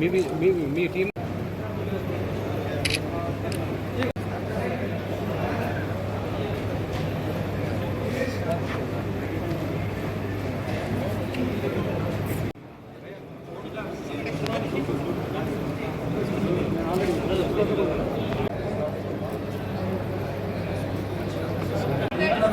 మీ మీ మీ టీం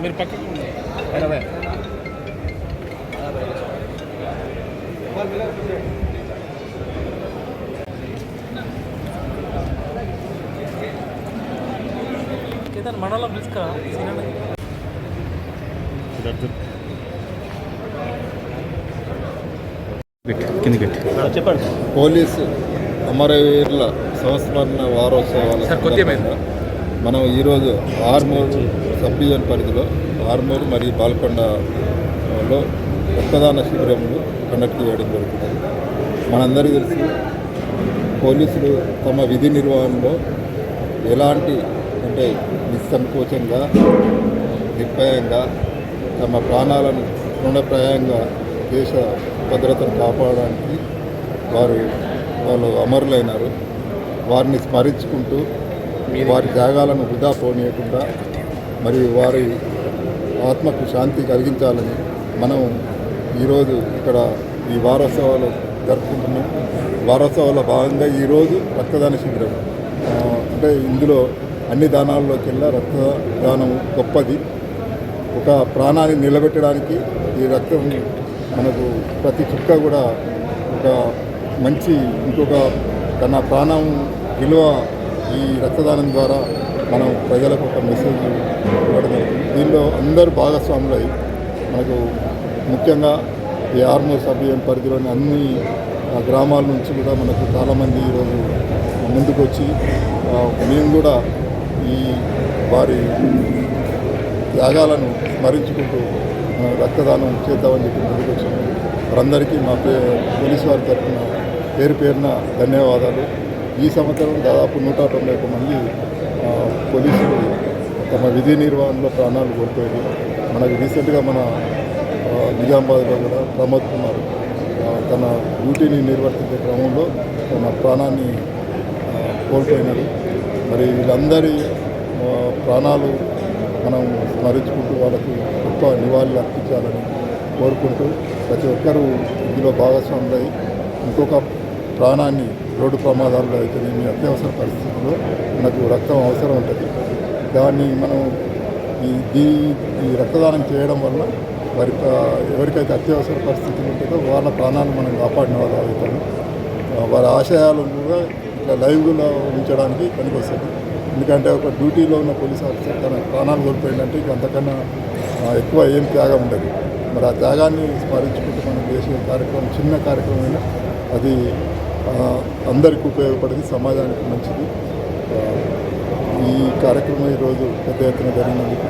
మీరు పక్కకు ఇరవై కేతన్ మనలో పిలుచుకరా చెప్పండి. పోలీసు అమరవీరుల సంస్మరణ వారోత్సవాల మనం ఈరోజు ఆర్మూరు సబ్ డివిజన్ పరిధిలో ఆర్మూరు మరియు బాల్కొండలో రక్తదాన శిబిరములు కండక్ట్ చేయడం జరుగుతుంది. మనందరికీ తెలుసు పోలీసులు తమ విధి నిర్వహణలో ఎలాంటి అంటే నిస్సంకోచంగా నిర్భయంగా తమ ప్రాణాలను తృణప్రాయంగా దేశ భద్రతను కాపాడడానికి వారు వాళ్ళు అమరులైనారు. వారిని స్మరించుకుంటూ వారి త్యాగాలను వృధా పోనీయకుండా మరియు వారి ఆత్మకు శాంతి కలిగించాలని మనం ఈరోజు ఇక్కడ ఈ వారోత్సవాలు జరుపుకుంటున్నాం. వారోత్సవాల భాగంగా ఈరోజు రక్తదాన శిబిరం. అంటే ఇందులో అన్ని దానాల్లోకెల్లా రక్తదానం గొప్పది. ఒక ప్రాణాన్ని నిలబెట్టడానికి ఈ రక్తం మనకు ప్రతి చుక్క కూడా ఒక మంచి ఇంకొక తన ప్రాణం విలువ ఈ రక్తదానం ద్వారా మనం ప్రజలకు ఒక మెసేజ్ ఇవ్వడం దీనిలో అందరూ భాగస్వాములై మనకు ముఖ్యంగా ఈ ఆర్మూర్ సభ్యం పరిధిలోని అన్ని గ్రామాల నుంచి కూడా మనకు చాలామంది ఈరోజు ముందుకు వచ్చి మేము కూడా ఈ వారి త్యాగాలను స్మరించుకుంటూ రక్తదానం చేద్దామని చెప్పి ముందుకు వచ్చాము వారందరికీ మా పే పోలీసు వారి తరఫున పేరు పేరున ధన్యవాదాలు. ఈ సంవత్సరం దాదాపు నూట తొంభై ఒక్క మంది పోలీసులు తమ విధి నిర్వహణలో ప్రాణాలు కోల్పోయారు మనకు రీసెంట్గా మన నిజామాబాద్లో కూడా ప్రమోద్ కుమార్ తన డ్యూటీని నిర్వర్తించే క్రమంలో తన ప్రాణాన్ని కోల్పోయినారు మరి వీళ్ళందరి ప్రాణాలు మనం స్మరించుకుంటూ వాళ్ళకు గొప్ప నివాళులు అర్పించాలని కోరుకుంటూ ప్రతి ఒక్కరూ ఇందులో భాగస్వాములై ఇంకొక ప్రాణాన్ని రోడ్డు ప్రమాదాల్లో అయితే మీ అత్యవసర పరిస్థితుల్లో మనకు రక్తం అవసరం ఉంటుంది. దాన్ని మనం ఈ దీ ఈ రక్తదానం చేయడం వల్ల వారి ఎవరికైతే అత్యవసర పరిస్థితులు ఉంటుందో వాళ్ళ ప్రాణాలు మనం కాపాడిన వాళ్ళు అవుతాము. వారి ఆశయాలను కూడా ఇట్లా లైవ్లో ఉంచడానికి పనికొస్తుంది. ఎందుకంటే ఒక డ్యూటీలో ఉన్న పోలీస్ ఆఫీసర్ తన ప్రాణాలు కోల్పోయిందంటే ఇక అంతకన్నా ఎక్కువ ఏం త్యాగం ఉండదు. మరి ఆ త్యాగాన్ని స్మరించుకుంటూ మనం చేసే కార్యక్రమం చిన్న కార్యక్రమం అది అందరికి అందరికీ ఉపయోగపడేది సమాజానికి మంచిది. ఈ కార్యక్రమం ఈరోజు పెద్ద ఎత్తున జరిగినందుకు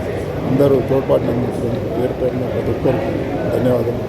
అందరూ తోడ్పాటు అందించడం పేరు పేరున ప్రతి ఒక్కరికి ధన్యవాదాలు.